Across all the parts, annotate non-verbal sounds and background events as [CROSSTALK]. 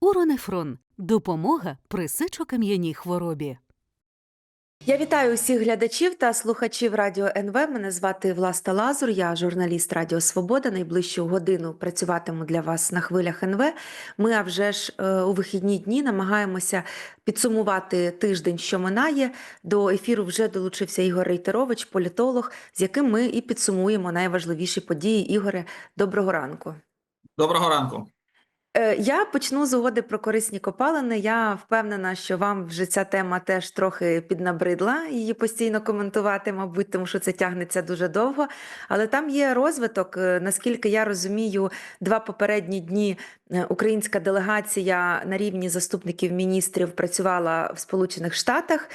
Уронефрон допомога при сечокам'яній хворобі. Я вітаю усіх глядачів та слухачів Радіо НВ. Мене звати Власта Лазур, я журналіст Радіо Свобода. Найближчу годину працюватиму для вас на хвилях НВ. Ми, а вже ж е, у вихідні дні намагаємося підсумувати тиждень, що минає. До ефіру вже долучився Ігор Рейтерович, політолог, з яким ми і підсумуємо найважливіші події. Ігоре, доброго ранку. Доброго ранку. Е, Я почну з угоди про корисні копалини. Я впевнена, що вам вже ця тема теж трохи піднабридла її постійно коментувати, мабуть, тому що це тягнеться дуже довго. Але там є розвиток. Е, Наскільки я розумію, два попередні дні е, українська делегація на рівні заступників міністрів працювала в Сполучених Штатах,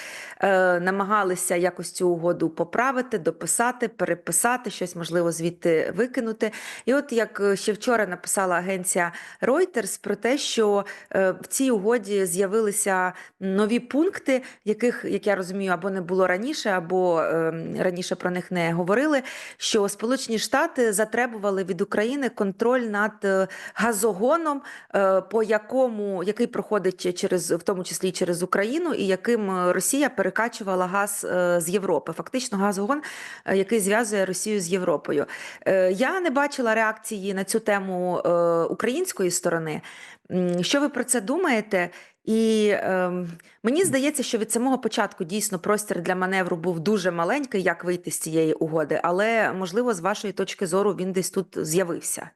намагалися якось цю угоду поправити, дописати, переписати, щось можливо звідти викинути. І от як ще вчора написала агенція Reuters про те, що е, в цій угоді з'явилися нові пункти, яких, як я розумію, або не було раніше, або е, раніше про них не говорили. Що Сполучені Штати затребували від України контроль над е, газогоном, е, по якому який проходить через в тому числі через Україну, і яким Росія перекачувала газ з Європи. Фактично, газогон, який зв'язує Росію з Європою. Я не бачила реакції на цю тему української сторони. М, Що ви про це думаєте? І ем, мені здається, що від самого початку дійсно простір для маневру був дуже маленький, як вийти з цієї угоди, але можливо, з вашої точки зору він десь тут з'явився.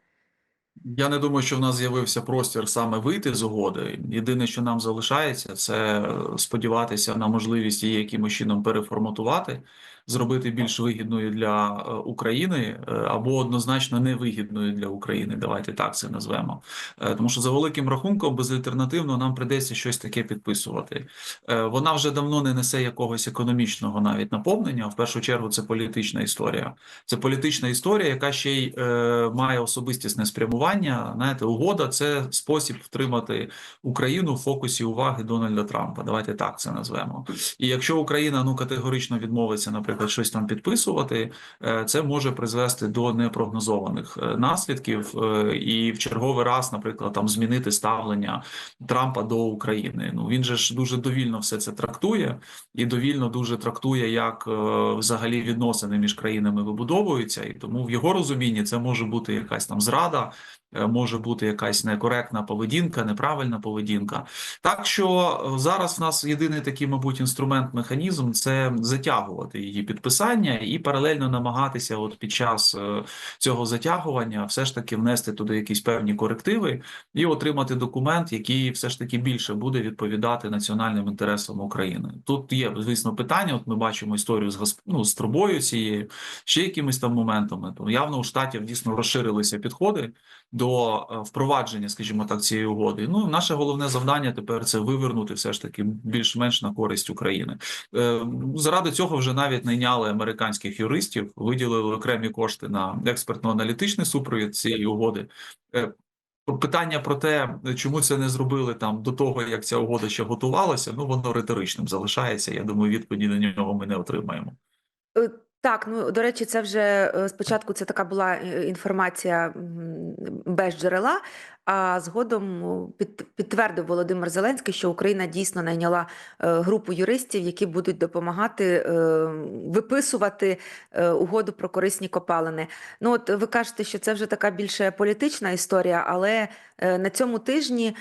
Я не думаю, що в нас з'явився простір саме вийти з угоди. Єдине, що нам залишається, це е, сподіватися на можливість її якимось чином переформатувати, зробити більш вигідною для е, України е, або однозначно невигідною для України. Давайте так це назвемо. Е, Тому що за великим рахунком, безальтернативно нам придеться щось таке підписувати. Вона вже давно не несе якогось економічного навіть наповнення. В першу чергу це політична історія. Це політична історія, яка ще й має особистісне спрямування. Знаєте, угода це спосіб втримати Україну в фокусі уваги Дональда Трампа. Давайте так це назвемо. І якщо Україна ну категорично відмовиться, наприклад, щось там підписувати, е, це може призвести до непрогнозованих е, наслідків, е, і в черговий раз, наприклад, там змінити ставлення Трампа до України. Ну він же ж дуже довільно все це трактує і довільно дуже трактує, як взагалі відносини між країнами вибудовуються, і тому в його розумінні це може бути якась там зрада, може бути якась некоректна поведінка, неправильна поведінка. Так що зараз в нас єдиний такий, мабуть, інструмент, механізм це затягувати її підписання і паралельно намагатися, от під час е, цього затягування, все ж таки внести туди якісь певні корективи і отримати документ, який все ж таки більше буде відповідати національним інтересам України. Тут є звісно питання. От ми бачимо історію з Газ- ну, з трубою цією, ще якимись там моментами. То явно у штатів дійсно розширилися підходи до е, впровадження, скажімо так, цієї угоди. Ну наше головне завдання тепер це вивернути все ж таки більш-менш на користь України. Е, Заради цього вже навіть найняли американських юристів, виділили окремі кошти на експертно-аналітичний супровід цієї угоди. Е, Питання про те, чому це не зробили там до того, як ця угода ще готувалася, ну воно риторичним залишається. Я думаю, відповіді на нього ми не отримаємо. Е, Так, ну до речі, це вже е, спочатку це така була інформація без джерела. А згодом під, підтвердив Володимир Зеленський, що Україна дійсно найняла е, групу юристів, які будуть допомагати е, виписувати е, угоду про корисні копалини. Ну, от ви кажете, що це вже така більше політична історія, але на цьому тижні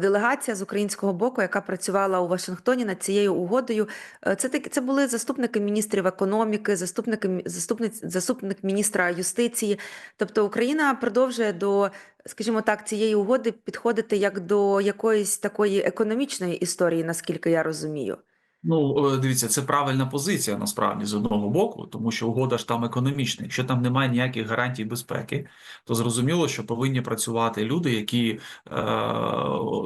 делегація з українського боку, яка працювала у Вашингтоні над цією угодою, це таки це були заступники міністрів економіки, заступники заступниць, заступник міністра юстиції. Тобто Україна продовжує до, скажімо так, цієї угоди підходити як до якоїсь такої економічної історії, наскільки я розумію. Ну, е, дивіться, це правильна позиція насправді з одного боку, тому що угода ж там економічна. Якщо там немає ніяких гарантій безпеки, то зрозуміло, що повинні працювати люди, які е,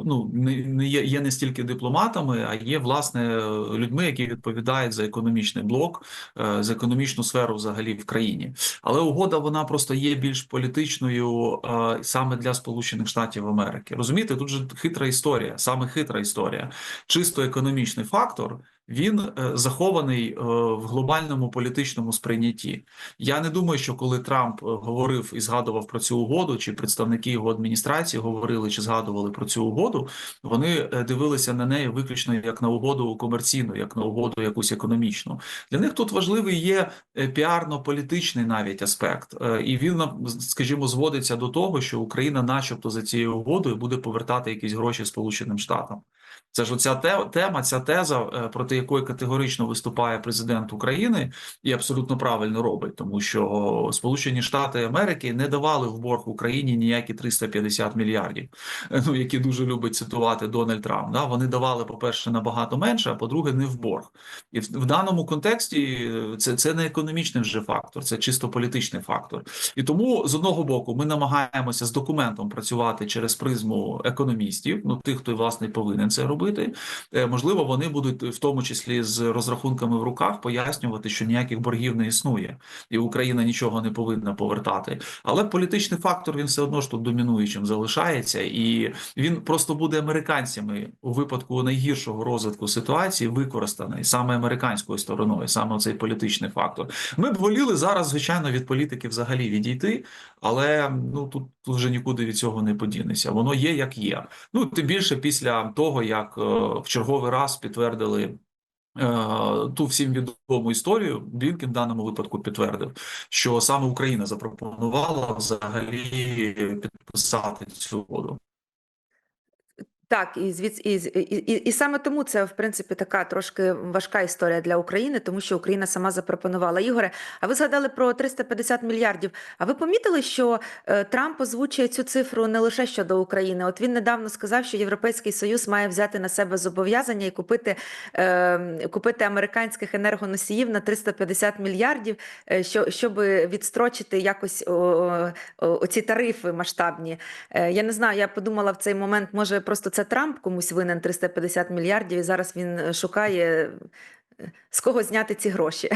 ну не, є, є не стільки дипломатами, а є власне людьми, які відповідають за економічний блок, е, за економічну сферу взагалі в країні. Але угода вона просто є більш політичною е, саме для Сполучених Штатів Америки. Розумієте, тут же хитра історія, саме хитра історія, чисто економічний фактор він е, захований е, в глобальному політичному сприйнятті. Я не думаю, що коли Трамп е, говорив і згадував про цю угоду, чи представники його адміністрації говорили чи згадували про цю угоду, вони дивилися на неї виключно як на угоду комерційну, як на угоду якусь економічну. Для них тут важливий є піарно-політичний навіть аспект, і він, скажімо, зводиться до того, що Україна, начебто, за цією угодою буде повертати якісь гроші Сполученим Штатам. Це ж оця тема, ця теза, е, проти якої категорично виступає президент України, і абсолютно правильно робить, тому що Сполучені Штати Америки не давали в борг Україні ніякі 350 мільярдів, е, ну які дуже любить цитувати Дональд Трамп. Да? Вони давали, по-перше, набагато менше, а по-друге, не в борг. І в, даному контексті е, це, це не економічний вже фактор, це чисто політичний фактор. І тому з одного боку ми намагаємося з документом працювати через призму економістів, ну тих, хто власне повинен це робити. Е, Можливо, вони будуть в тому числі з розрахунками в руках пояснювати, що ніяких боргів не існує, і Україна нічого не повинна повертати. Але політичний фактор він все одно ж тут домінуючим залишається, і він просто буде американцями у випадку найгіршого розвитку ситуації використаний саме американською стороною, саме цей політичний фактор. Ми б воліли зараз, звичайно, від політики взагалі відійти, але ну тут, тут вже нікуди від цього не подінеться. Воно є як є. Ну тим більше після того, як е, в черговий раз підтвердили. е, Ту всім відому історію Блінкен в даному випадку підтвердив, що саме Україна запропонувала взагалі підписати цю угоду. Так, і звід... і, і, і, саме тому це в принципі така трошки важка історія для України, тому що Україна сама запропонувала. Ігоре, а ви згадали про 350 мільярдів. А ви помітили, що е, Трамп озвучує цю цифру не лише щодо України? От він недавно сказав, що Європейський Союз має взяти на себе зобов'язання і купити, е, купити американських енергоносіїв на 350 мільярдів, е, що, щоб відстрочити якось о, о, оці тарифи масштабні. Е, Я не знаю, я подумала в цей момент, може просто це Трамп комусь винен 350 мільярдів, і зараз він е, шукає е, з кого зняти ці гроші.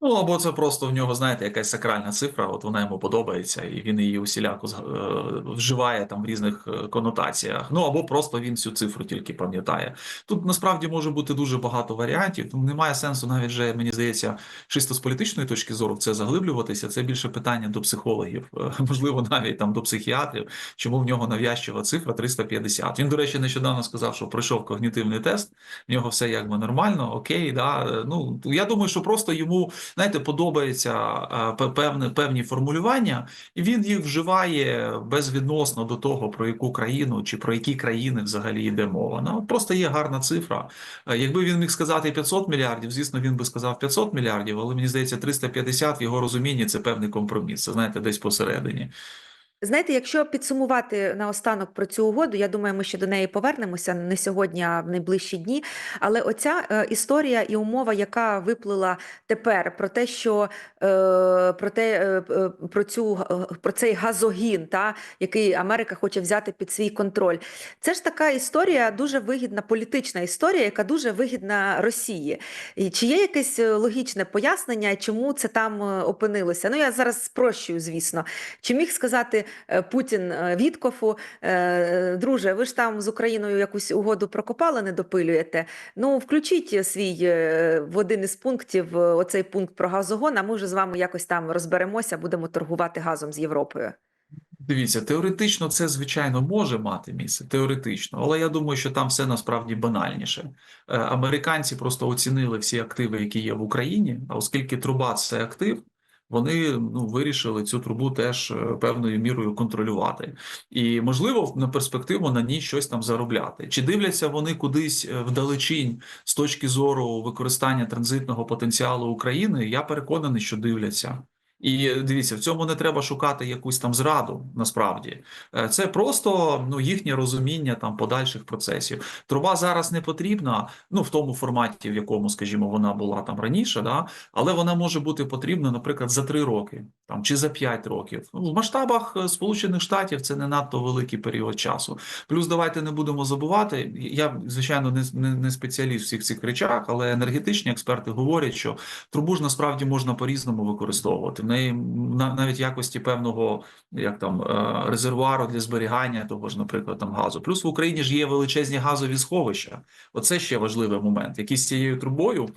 Ну або це просто в нього, знаєте, якась сакральна цифра, от вона йому подобається, і він її усіляко е, вживає там в різних е, конотаціях. Ну або просто він цю цифру тільки пам'ятає. Тут насправді може бути дуже багато варіантів. Тому немає сенсу навіть вже, мені здається, чисто з політичної точки зору в це заглиблюватися. Це більше питання до психологів, е, [LAUGHS] можливо, навіть там до психіатрів, чому в нього нав'язчива цифра 350. Він, до речі, нещодавно сказав, що пройшов когнітивний тест. В нього все якби нормально, окей, да. Ну я думаю, що просто йому знаєте, подобається е, певне певні формулювання, і він їх вживає безвідносно до того, про яку країну чи про які країни взагалі йде мова. Ну просто є гарна цифра. Е, Якби він міг сказати 500 мільярдів, звісно, він би сказав 500 мільярдів, але мені здається, 350 в його розумінні це певний компроміс. Це знаєте, десь посередині. Знаєте, якщо підсумувати наостанок про цю угоду, я думаю, ми ще до неї повернемося не сьогодні, а в найближчі дні. Але оця е, історія і умова, яка виплила тепер про те, що е, про те, е, про цю про цей газогін, та який Америка хоче взяти під свій контроль, це ж така історія, дуже вигідна політична історія, яка дуже вигідна Росії. І чи є якесь логічне пояснення, чому це там опинилося? Ну я зараз спрощую, звісно. Чи міг сказати Путін е, Віткофу, е, друже, ви ж там з Україною якусь угоду про копалини допилюєте? Ну, включіть свій е, в один із пунктів е, оцей пункт про газогон, а ми вже з вами якось там розберемося, будемо торгувати газом з Європою. Дивіться, теоретично це звичайно може мати місце, теоретично, але я думаю, що там все насправді банальніше. Е, Американці просто оцінили всі активи, які є в Україні. А оскільки труба це актив, вони ну вирішили цю трубу теж е, певною мірою контролювати, і можливо на перспективу на ній щось там заробляти. Чи дивляться вони кудись е, вдалечінь з точки зору використання транзитного потенціалу України? Я переконаний, що дивляться. І дивіться, в цьому не треба шукати якусь там зраду. Насправді Е, це просто ну їхнє розуміння там подальших процесів. Труба зараз не потрібна, ну в тому форматі, в якому, скажімо, вона була там раніше, да але вона може бути потрібна, наприклад, за три роки там чи за п'ять років. Ну, в масштабах е, Сполучених Штатів це не надто великий період часу. Плюс давайте не будемо забувати. Я звичайно не, не, не спеціаліст в всіх цих речах, але енергетичні експерти говорять, що трубу ж насправді можна по-різному використовувати. Неї на- навіть якості певного як там е, резервуару для зберігання того ж, наприклад, там газу. Плюс в Україні ж є величезні газові сховища. Оце ще важливий момент, які цією трубою.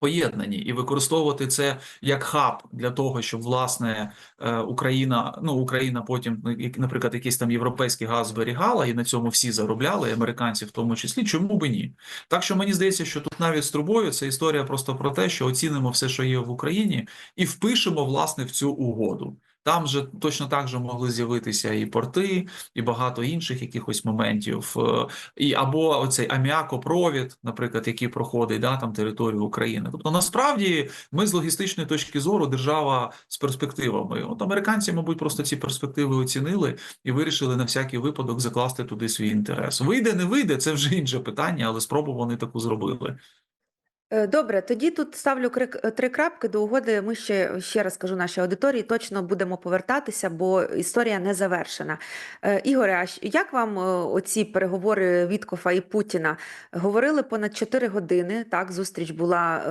Поєднані і використовувати це як хаб для того, щоб власне е, Україна, ну Україна потім, ну, наприклад, якийсь там європейський газ зберігала, і на цьому всі заробляли, американці в тому числі. Чому би ні? Так що мені здається, що тут навіть з трубою це історія просто про те, що оцінимо все, що є в Україні, і впишемо власне в цю угоду. Там же точно так же могли з'явитися і порти, і багато інших якихось моментів. Е, і або оцей аміакопровід, наприклад, який проходить да, там територію України. Тобто, насправді, ми з логістичної точки зору держава з перспективами. От американці, мабуть, просто ці перспективи оцінили і вирішили на всякий випадок закласти туди свій інтерес. Вийде, не вийде, це вже інше питання, але спробу вони таку зробили. Е, Добре, тоді тут ставлю крик- е, три крапки до угоди. Ми ще ще раз кажу нашій аудиторії, точно будемо повертатися, бо історія не завершена. Е, Ігоре, а як вам е, оці переговори Віткофа і Путіна? Говорили понад 4 години. Так, зустріч була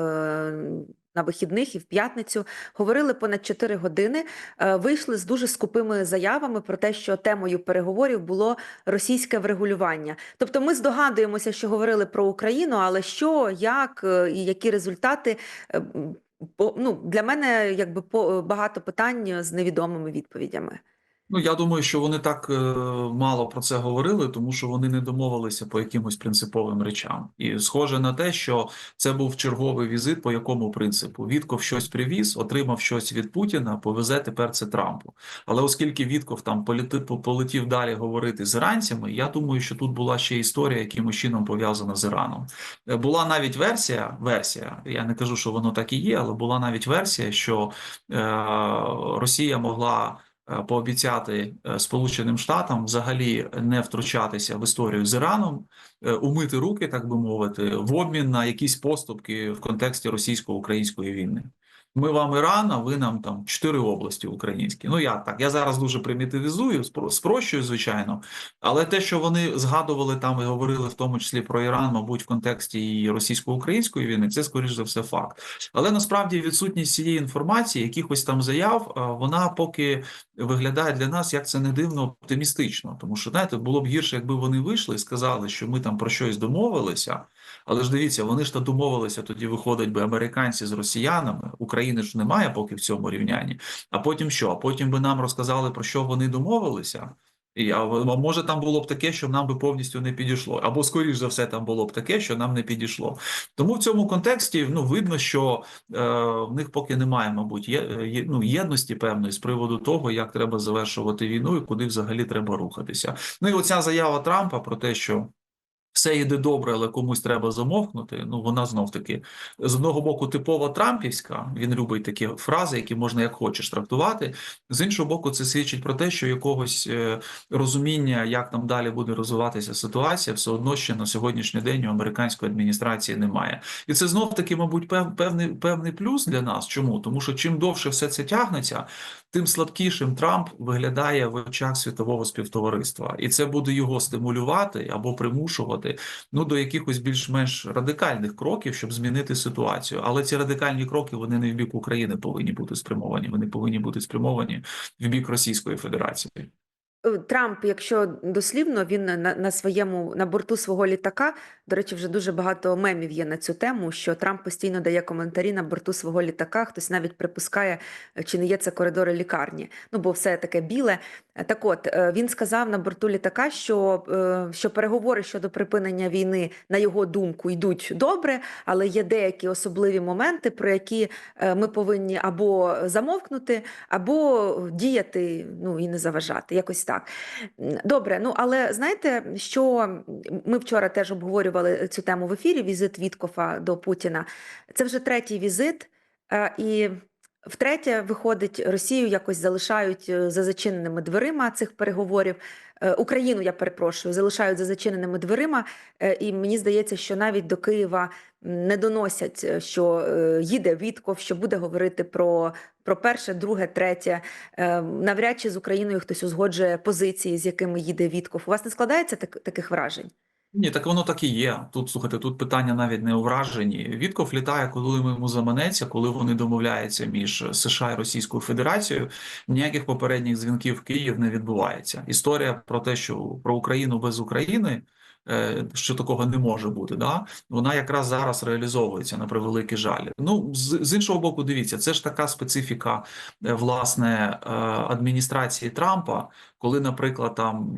на вихідних і в п'ятницю. Говорили понад 4 години. Е, вийшли з дуже скупими заявами про те, що темою переговорів було російське врегулювання. Тобто, ми здогадуємося, що говорили про Україну, але що, як е, і які результати. е, ну, для мене якби багато питань з невідомими відповідями. Ну, я думаю, що вони так е, мало про це говорили, тому що вони не домовилися по якимось принциповим речам. І схоже на те, що це був черговий візит, по якому принципу Вітков щось привіз, отримав щось від Путіна, повезе тепер це Трампу. Але оскільки Вітков там полетів, далі говорити з іранцями, я думаю, що тут була ще історія, якимось чином пов'язана з Іраном. Е, Була навіть версія, версія, я не кажу, що воно так і є, але була навіть версія, що е, Росія могла пообіцяти е, Сполученим Штатам взагалі не втручатися в історію з Іраном, е, умити руки, так би мовити, в обмін на якісь поступки в контексті російсько-української війни. Ми вам Іран, а ви нам там чотири області українські. Ну я так, я зараз дуже примітивізую, спро- спрощую, звичайно. Але те, що вони згадували там і говорили в тому числі про Іран, мабуть, в контексті і російсько-української війни, це скоріш за все факт. Але насправді відсутність цієї інформації, якихось там заяв, вона поки виглядає для нас, як це не дивно, оптимістично. Тому що знаєте, було б гірше, якби вони вийшли і сказали, що ми там про щось домовилися. Але ж дивіться, вони ж то домовилися тоді, виходить би американці з росіянами. України ж немає поки в цьому рівнянні. А потім що? А потім би нам розказали про що вони домовилися. І а а може там було б таке, що нам би повністю не підійшло, або скоріш за все, там було б таке, що нам не підійшло. Тому в цьому контексті ну видно, що е, в них поки немає, мабуть, є, є ну єдності певної з приводу того, як треба завершувати війну і куди взагалі треба рухатися. Ну і оця заява Трампа про те, що все йде добре, але комусь треба замовкнути. Ну вона знов таки з одного боку типова трампівська. Він любить такі фрази, які можна як хочеш трактувати. З іншого боку, це свідчить про те, що якогось е, розуміння, як там далі буде розвиватися ситуація, все одно ще на сьогоднішній день у американської адміністрації немає. І це знов таки, мабуть, пев- певний певний плюс для нас. Чому? Тому що чим довше все це тягнеться, тим слабкішим Трамп виглядає в очах світового співтовариства, і це буде його стимулювати або примушувати ну до якихось більш-менш радикальних кроків, щоб змінити ситуацію. Але ці радикальні кроки вони не в бік України повинні бути спрямовані. Вони повинні бути спрямовані в бік Російської Федерації. Е, Трамп, якщо дослівно, він на, на своєму на борту свого літака. До речі, вже дуже багато мемів є на цю тему. Що Трамп постійно дає коментарі на борту свого літака. Хтось навіть припускає, е, чи не є це коридори лікарні. Ну бо все таке біле. Е, Так, от е, він сказав на борту літака, що, що переговори щодо припинення війни, на його думку, йдуть добре, але є деякі особливі моменти, про які ми повинні або замовкнути, або діяти, ну і не заважати. Якось так. Добре, ну але знаєте, що ми вчора теж обговорювали цю тему в ефірі: візит Віткофа до Путіна. Це вже третій візит, е, і втретє, виходить, Росію якось залишають е, за зачиненими дверима цих переговорів. Е, Україну, я перепрошую, залишають за зачиненими дверима, і мені здається, що навіть до Києва не доносять, що їде Вітков, що буде говорити про, про перше, друге, третє. Навряд чи з Україною хтось узгоджує позиції, з якими їде Вітков. У вас не складається так, таких вражень? Ні, так воно так і є. Тут слухайте, тут питання навіть не у враженні. Вітков літає, коли йому заманеться, коли вони домовляються між США і Російською Федерацією. Ніяких попередніх дзвінків в Київ не відбувається. Історія про те, що про Україну без України. Е, Що такого не може бути, да вона якраз зараз реалізовується на превеликий жаль. Ну з, з іншого боку, дивіться, це ж така специфіка е, власне е, адміністрації Трампа, коли, наприклад, там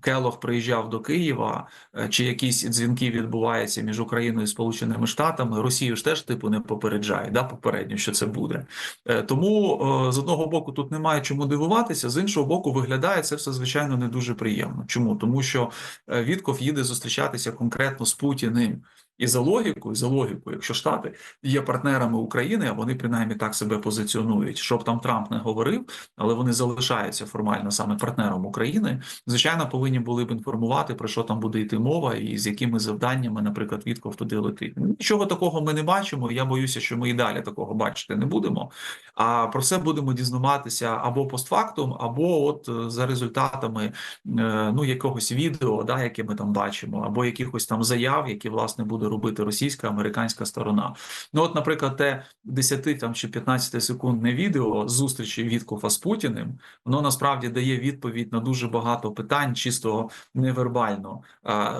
Келох приїжджав до Києва, чи якісь дзвінки відбуваються між Україною і Сполученими Штатами, Росію ж теж типу не попереджає, да, попередньо, що це буде. Тому з одного боку тут немає чому дивуватися, з іншого боку, виглядає це все звичайно не дуже приємно. Чому? Тому що Вітков їде зустрічатися конкретно з Путіним. І за логікою, за логікою, якщо Штати є партнерами України, а вони принаймні так себе позиціонують, щоб там Трамп не говорив, але вони залишаються формально саме партнером України. Звичайно, повинні були б інформувати про що там буде йти мова, і з якими завданнями, наприклад, Вітков туди летить. Нічого такого ми не бачимо. Я боюся, що ми і далі такого бачити не будемо. А про це будемо дізнаватися або постфактум, або от е, за результатами е, ну якогось відео, да, яке ми там бачимо, або якихось там заяв, які власне буде робити російська американська сторона. Ну, от, наприклад, те 10 там чи 15 секундне відео зустрічі Віткофа з Путіним, воно насправді дає відповідь на дуже багато питань, чисто невербально.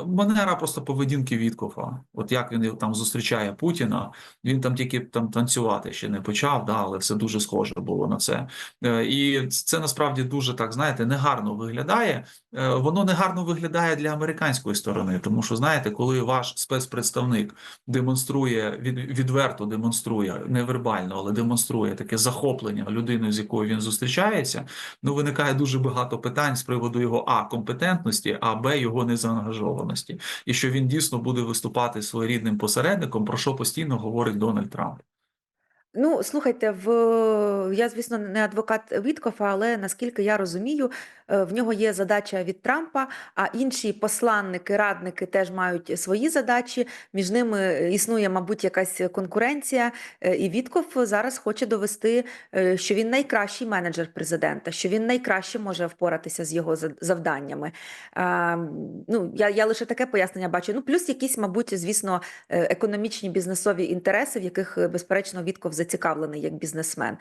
Манера просто поведінки Віткофа. От як він там зустрічає Путіна, він там тільки там танцювати ще не почав, да, але все дуже схоже було на це. Е, І це насправді дуже так, знаєте, негарно виглядає. Е, Воно негарно виглядає для американської сторони, тому що знаєте, коли ваш спецпредставник демонструє від, відверто демонструє невербально, але демонструє таке захоплення людиною, з якою він зустрічається. Ну виникає дуже багато питань з приводу його а компетентності, а б його незаангажованості, і що він дійсно буде виступати своєрідним посередником, про що постійно говорить Дональд Трамп. Ну, слухайте, в я, звісно, не адвокат Віткофа, але наскільки я розумію, в нього є задача від Трампа, а інші посланники, радники теж мають свої задачі. Між ними існує, мабуть, якась конкуренція. е, І Вітков зараз хоче довести, е, що він найкращий менеджер президента, що він найкраще може впоратися з його за- завданнями. Ну, я, я лише таке пояснення бачу. Ну, плюс якісь, мабуть, звісно, е, економічні бізнесові інтереси, в яких, е, безперечно, Вітков зацікавлений як бізнесмен.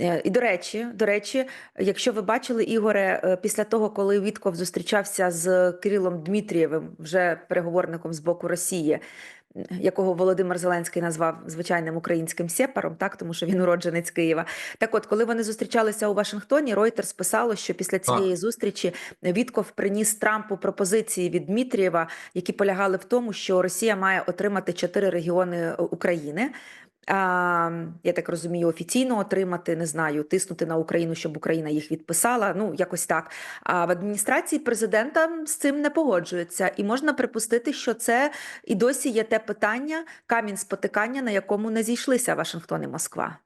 Е, І до речі, до речі, якщо ви бачили Ігоре, е, після того, коли Вітков зустрічався з Кирилом Дмитрієвим, вже переговорником з боку Росії, якого Володимир Зеленський назвав звичайним українським сепаром, так тому що він уродженець Києва. Так, от, коли вони зустрічалися у Вашингтоні, Reuters писало, що після цієї зустрічі Вітков приніс Трампу пропозиції від Дмитрієва, які полягали в тому, що Росія має отримати чотири регіони е, України. Я так розумію, офіційно отримати, не знаю, тиснути на Україну, щоб Україна їх відписала. Ну, якось так. А в адміністрації президента з цим не погоджуються. І можна припустити, що це і досі є те питання, камінь спотикання, на якому не зійшлися Вашингтон і Москва.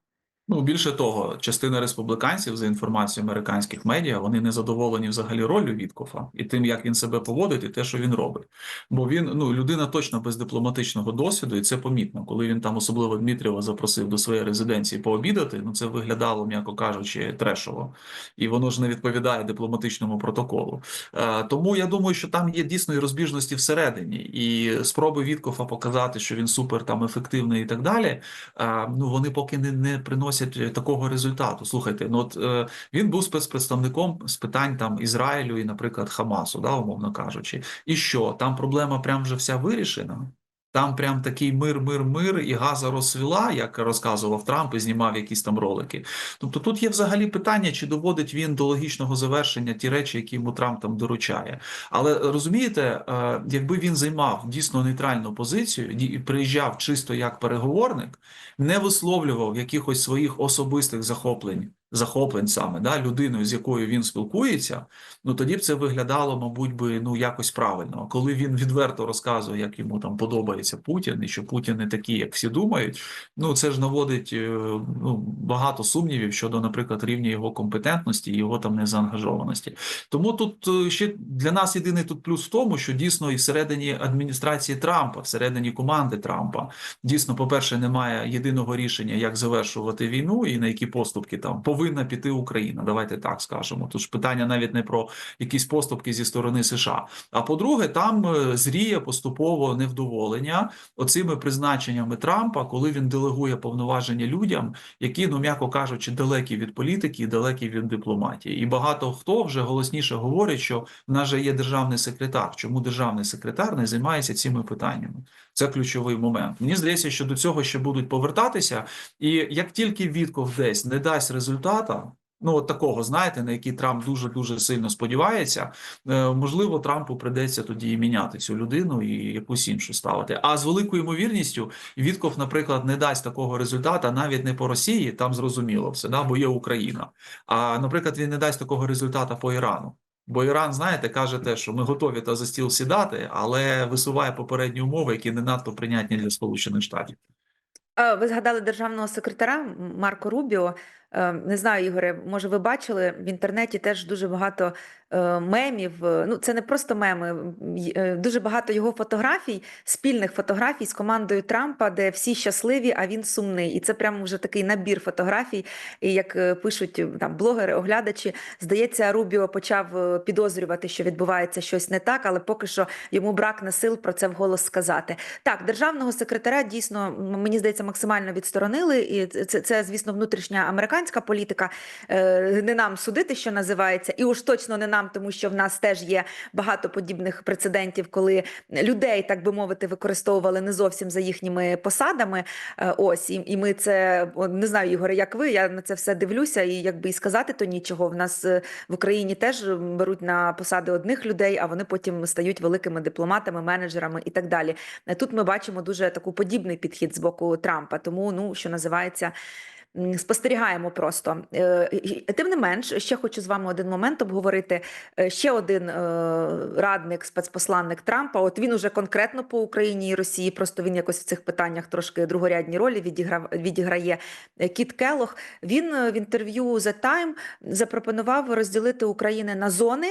Ну, більше того, частина республіканців, за інформацією американських медіа, вони не задоволені взагалі ролью Віткофа і тим, як він себе поводить, і те, що він робить. Бо він ну людина точно без дипломатичного досвіду, і це помітно. Коли він там особливо Дмитрієва запросив до своєї резиденції пообідати, ну це виглядало, м'яко кажучи, трешово, і воно ж не відповідає дипломатичному протоколу. Е, тому я думаю, що там є дійсно і розбіжності всередині, і спроби Віткофа показати, що він супер там ефективний і так далі. е, ну вони поки не, не приносять такого результату. Слухайте, ну от е, він був спецпредставником з питань там Ізраїлю і, наприклад, Хамасу, да, умовно кажучи. І що там проблема прям вже вся вирішена? Там прям такий мир, мир, мир, і газа розсвіла, як розказував Трамп і знімав якісь там ролики. Тобто тут є взагалі питання, чи доводить він до логічного завершення ті речі, які йому Трамп там доручає. Але розумієте, е, якби він займав дійсно нейтральну позицію і приїжджав чисто як переговорник, не висловлював якихось своїх особистих захоплень. Захоплень саме да людиною, з якою він спілкується, ну тоді б це виглядало, мабуть, би ну якось правильно. А коли він відверто розказує, як йому там подобається Путін, і що Путін не такий, як всі думають, ну це ж наводить е, ну багато сумнівів щодо, наприклад, рівня його компетентності і його там незаангажованості. Тому тут е, ще для нас єдиний тут плюс в тому, що дійсно і всередині адміністрації Трампа, всередині команди Трампа, дійсно, по перше, немає єдиного рішення, як завершувати війну і на які поступки там повинні повинна піти Україна. Давайте так скажемо. Тут ж питання навіть не про якісь поступки зі сторони США. А по-друге, там е, зріє поступово невдоволення оцими призначеннями Трампа, коли він делегує повноваження людям, які, ну м'яко кажучи, далекі від політики, далекі від дипломатії. І багато хто вже голосніше говорить, що в нас же є державний секретар. Чому державний секретар не займається цими питаннями? Це ключовий момент. Мені здається, що до цього ще будуть повертатися, і як тільки Вітков десь не дасть результата. Ну, от такого, знаєте, на який Трамп дуже дуже сильно сподівається. е, Можливо, Трампу придеться тоді і міняти цю людину і якусь іншу ставити. А з великою ймовірністю Вітков, наприклад, не дасть такого результата навіть не по Росії, там зрозуміло все, да, бо є Україна. А наприклад, він не дасть такого результата по Ірану. Бо Іран, знаєте, каже те, що ми готові та за стіл сідати, але висуває попередні умови, які не надто прийнятні для Сполучених Штатів. Ви згадали державного секретаря Марко Рубіо. Е, Не знаю, Ігоре, може, ви бачили в інтернеті теж дуже багато мемів. Е, Ну, це не просто меми, е, дуже багато його фотографій, спільних фотографій з командою Трампа, де всі щасливі, а він сумний. І це прямо вже такий набір фотографій. І як е, пишуть е, там блогери, оглядачі, здається, Рубіо почав е, підозрювати, що відбувається щось не так, але поки що йому бракне сил про це вголос сказати. Так, державного секретаря дійсно мені здається максимально відсторонили, і це, це звісно, внутрішня американська політика. Е, Не нам судити, що називається, і уж точно не нам, тому що в нас теж є багато подібних прецедентів, коли людей, так би мовити, використовували не зовсім за їхніми посадами. Е, Ось і, і ми це не знаю, Ігоре, як ви. Я на це все дивлюся, і якби і сказати то нічого. В нас е, в Україні теж беруть на посади одних людей, а вони потім стають великими дипломатами, менеджерами і так далі. Е, Тут ми бачимо дуже таку подібний підхід з боку Трампа. Тому, ну що називається. Спостерігаємо просто. Е, Тим не менш, ще хочу з вами один момент обговорити. Е, Ще один е, радник, спецпосланник Трампа. От він уже конкретно по Україні і Росії. Просто він якось в цих питаннях трошки другорядні ролі відіграв, відіграє. Кіт Келох. Він в інтерв'ю The Time запропонував розділити Україну на зони.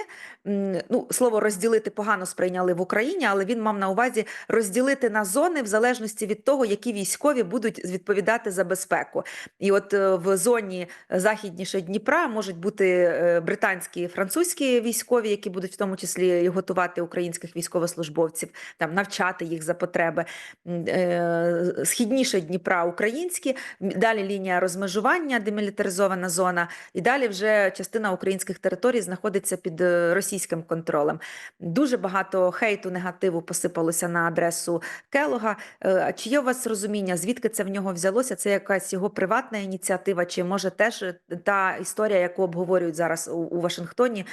Ну, слово розділити погано сприйняли в Україні, але він мав на увазі розділити на зони в залежності від того, які військові будуть відповідати за безпеку. І от е, в зоні західніше Дніпра можуть бути е, британські і французькі військові, які будуть в тому числі готувати українських військовослужбовців, там навчати їх за потреби. Е, Східніше Дніпра українські, далі лінія розмежування, демілітаризована зона, і далі вже частина українських територій знаходиться під е, російським контролем. Дуже багато хейту, негативу посипалося на адресу Келога. Е, Чи є у вас розуміння, звідки це в нього взялося? Це якась його приватна ініціатива, чи може теж е, та історія, яку обговорюють зараз у, у Вашингтоні,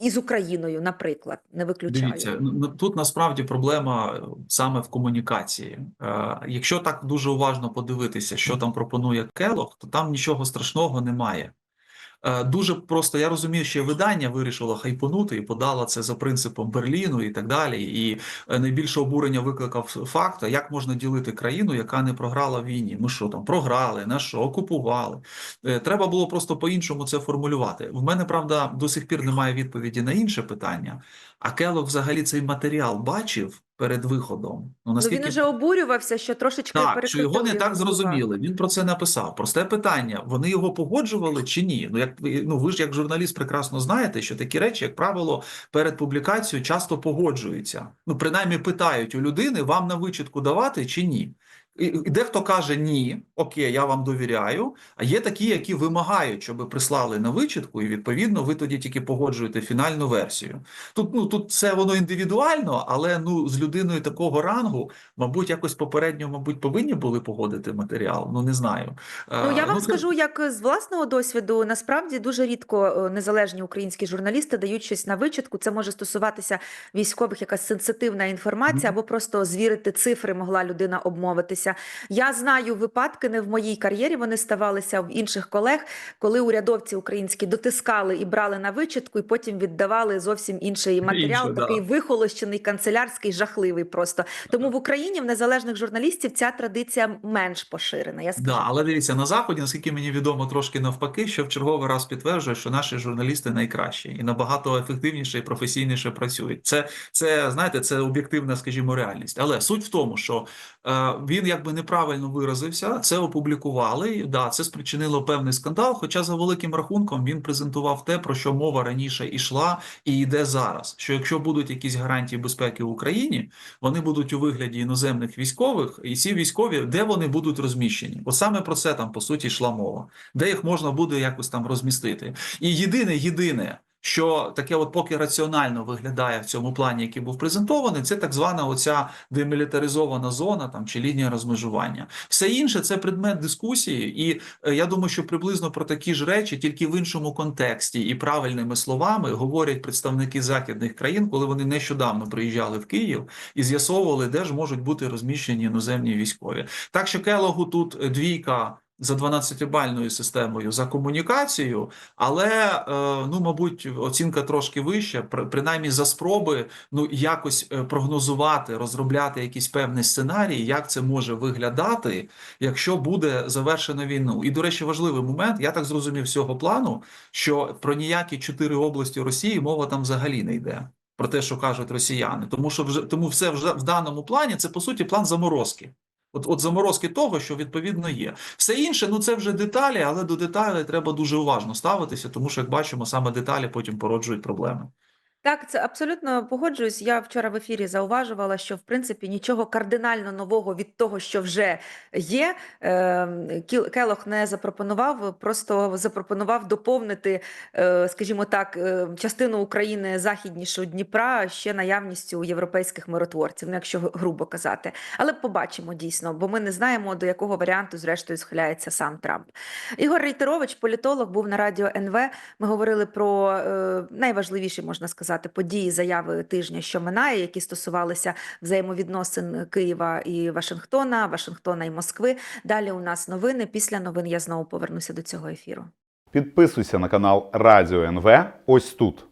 із Україною, наприклад, не виключаю. Дивіться, ну, ну, тут насправді проблема е, саме в комунікації. Е, Якщо так дуже уважно подивитися, що там пропонує Келох, то там нічого страшного немає. Е, Дуже просто я розумію, що видання вирішило хайпонути і подало це за принципом Берліну і так далі. І е, найбільше обурення викликав факт, як можна ділити країну, яка не програла війні. Ми що там, програли, на що, окупували. Е, Треба було просто по-іншому це формулювати. В мене правда до сих пір немає відповіді на інше питання. А Келог взагалі цей матеріал бачив перед виходом. Ну Ну, наскільки він вже обурювався, що трошечки так, що його не так зрозуміли. Він про це написав. Просте питання: вони його погоджували чи ні? Ну як ну ви ж як журналіст прекрасно знаєте, що такі речі, як правило, перед публікацією часто погоджуються. Ну принаймні питають у людини, вам на вичітку давати чи ні. І дехто каже ні, окей, я вам довіряю. А є такі, які вимагають, щоб прислали на вичітку, і відповідно ви тоді тільки погоджуєте фінальну версію. Тут ну тут це воно індивідуально, але ну з людиною такого рангу, мабуть, якось попередньо, мабуть, повинні були погодити матеріал. Ну не знаю. Ну, я Е, вам це- скажу, як з власного досвіду, насправді дуже рідко е, незалежні українські журналісти дають щось на вичитку. Це може стосуватися військових, якась сенситивна інформація, Мгм. або просто звірити цифри могла людина обмовитися. Я знаю випадки не в моїй кар'єрі. Вони ставалися в інших колег, коли урядовці українські дотискали і брали на вичитку, і потім віддавали зовсім інший матеріал, Інше, да. такий вихолощений, канцелярський, жахливий просто. Тому в Україні в незалежних журналістів ця традиція менш поширена. Я скажу. Да, але дивіться, на Заході, наскільки мені відомо, трошки навпаки, що в черговий раз підтверджує, що наші журналісти найкращі і набагато ефективніше і професійніше працюють. Це, це знаєте, це об'єктивна, скажімо, реальність. Але суть в тому, що е, він якби неправильно виразився, це опублікували. Да, це спричинило певний скандал. Хоча за великим рахунком він презентував те, про що мова раніше йшла і йде зараз. Що якщо будуть якісь гарантії безпеки в Україні, вони будуть у вигляді іноземних військових, і ці військові, де вони будуть розміщені? От саме про це там по суті йшла мова, де їх можна буде якось там розмістити. І єдине, єдине. Що таке, от поки раціонально виглядає в цьому плані, який був презентований, це так звана оця демілітаризована зона там чи лінія розмежування. Все інше це предмет дискусії, і е, я думаю, що приблизно про такі ж речі, тільки в іншому контексті і правильними словами говорять представники західних країн, коли вони нещодавно приїжджали в Київ і з'ясовували, де ж можуть бути розміщені іноземні військові. Так що Келогу тут е, двійка. За 12-бальною системою за комунікацію, але е, ну, мабуть, оцінка трошки вища, при- принаймні за спроби ну якось е, прогнозувати, розробляти якийсь певний сценарій, як це може виглядати, якщо буде завершена війну. І до речі, важливий момент. Я так зрозумів цього плану, що про ніякі чотири області Росії мова там взагалі не йде. Про те, що кажуть росіяни, тому що вже тому все вже в даному плані це по суті план заморозки. От, от заморозки того, що відповідно є. Все інше, ну це вже деталі, але до деталей треба дуже уважно ставитися, тому що, як бачимо, саме деталі потім породжують проблеми. Так, це абсолютно погоджуюсь. Я вчора в ефірі зауважувала, що в принципі нічого кардинально нового від того, що вже є, е, Кіл- Келох не запропонував, просто запропонував доповнити, е, скажімо так, е, частину України західнішу Дніпра ще наявністю європейських миротворців, ну якщо грубо казати. Але побачимо дійсно, бо ми не знаємо, до якого варіанту зрештою схиляється сам Трамп. Ігор Рейтерович, політолог, був на радіо НВ. Ми говорили про е, найважливіші, можна сказати, події заяви тижня, що минає, які стосувалися взаємовідносин Києва і Вашингтона, Вашингтона і Москви. Далі у нас новини. Після новин я знову повернуся до цього ефіру. Підписуйся на канал Радіо НВ ось тут.